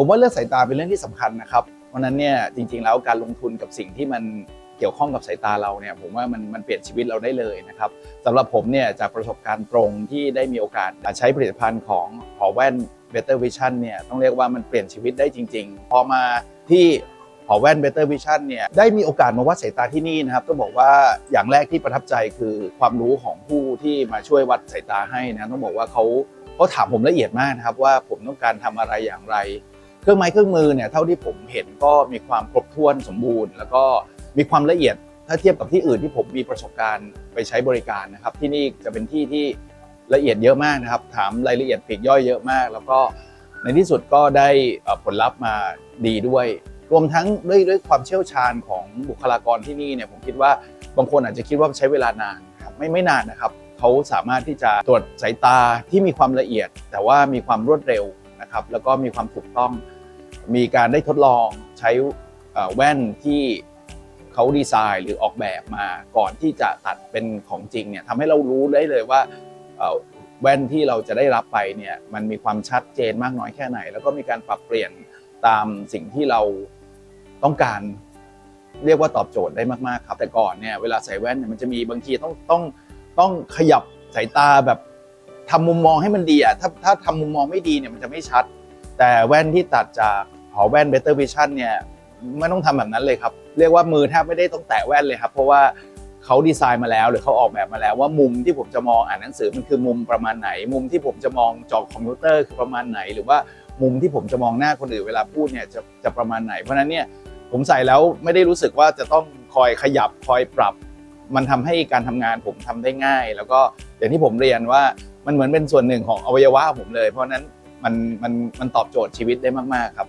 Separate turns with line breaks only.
ผมว่าเรื่องสายตาเป็นเรื่องที่สำคัญนะครับ เพราะนั้นเนี่ยจริงๆแล้วการลงทุนกับสิ่งที่มันเกี่ยวข้องกับสายตาเราเนี่ยผมว่ามันมันเปลี่ยนชีวิตเราได้เลยนะครับสำหรับผมเนี่ยจากประสบการณ์ตรงที่ได้มีโอกาสใช้ผลิตภัณฑ์ของหอแว่น Better Vision เนี่ยต้องเรียกว่ามันเปลี่ยนชีวิตได้จริง ๆ พอมาที่หอแว่น Better Vision เนี่ยได้มีโอกาสมาวัดสายตาที่นี่นะครับต้องบอกว่าอย่างแรกที่ประทับใจคือความรู้ของผู้ที่มาช่วยวัดสายตาให้นะต้องบอกว่าเขาเขาถามผมละเอียดมากนะครับว่าผมต้องการทำอะไรอย่างไร เครื่องไม้เครื่องมือเนี่ยเท่าที่ผมเห็นก็มีความครบถ้วนสมบูรณ์ แล้วก็มีความละเอียดถ้าเทียบกับที่อื่นที่ผมมีประสบการณ์ไปใช้บริการนะครับ ที่นี่จะเป็นที่ที่ละเอียดเยอะมากนะครับ ถามรายละเอียดปลีกย่อยเยอะมาก แล้วก็ในที่สุดก็ได้ผลลัพธ์มาดีด้วย รวมทั้งด้วยด้วยความเชี่ยวชาญของบุคลากรที่นี่เนี่ยผมคิดว่าบางคนอาจจะคิดว่าใช้เวลานานครับไม่ไม่นานนะครับเขาสามารถที่จะตรวจสายตาที่มีความละเอียด แต่ว่ามีความรวดเร็ว นะครับแล้วก็มีความถูกต้อง มีการได้ทดลองใช้แว่นที่เขาดีไซน์หรือออกแบบมาก่อนที่จะตัดเป็นของจริงเนี่ยทำให้เรารู้ได้เลยว่าแว่นที่เราจะได้รับไปเนี่ยมันมีความชัดเจนมากน้อยแค่ไหน แล้วก็มีการปรับเปลี่ยนตามสิ่งที่เราต้องการเรียกว่าตอบโจทย์ได้มากๆครับ แต่ก่อนเนี่ยเวลาใส่แว่นเนี่ยมันจะมีบางทีต้องต้องต้องขยับสายตาแบบ ทำมุมมองให้มันดีอะถ้าถ้าทำมุมมองไม่ดีเนี่ยมันจะไม่ชัด แต่แว่นที่ตัดจากหอแว่น Better Vision เนี่ยไม่ต้องทำแบบนั้นเลยครับ เรียกว่ามือแทบไม่ได้ต้องแตะแว่นเลยครับ เพราะว่าเขาดีไซน์มาแล้วหรือเขาออกแบบมาแล้ว ว่ามุมที่ผมจะมองอ่านหนังสือมันคือมุมประมาณไหน มุมที่ผมจะมองจอคอมพิวเตอร์คือประมาณไหน หรือว่ามุมที่ผมจะมองหน้าคนอื่นเวลาพูดเนี่ยจะจะประมาณไหน เพราะนั้นเนี่ยผมใส่แล้วไม่ได้รู้สึกว่าจะต้องคอยขยับคอยปรับ มันทำให้การทำงานผมทำได้ง่าย แล้วก็อย่างที่ผมเรียนว่า มันเหมือนเป็นส่วนหนึ่งของอวัยวะผมเลย เพราะฉะนั้นมันมันมันตอบโจทย์ชีวิตได้มากๆครับ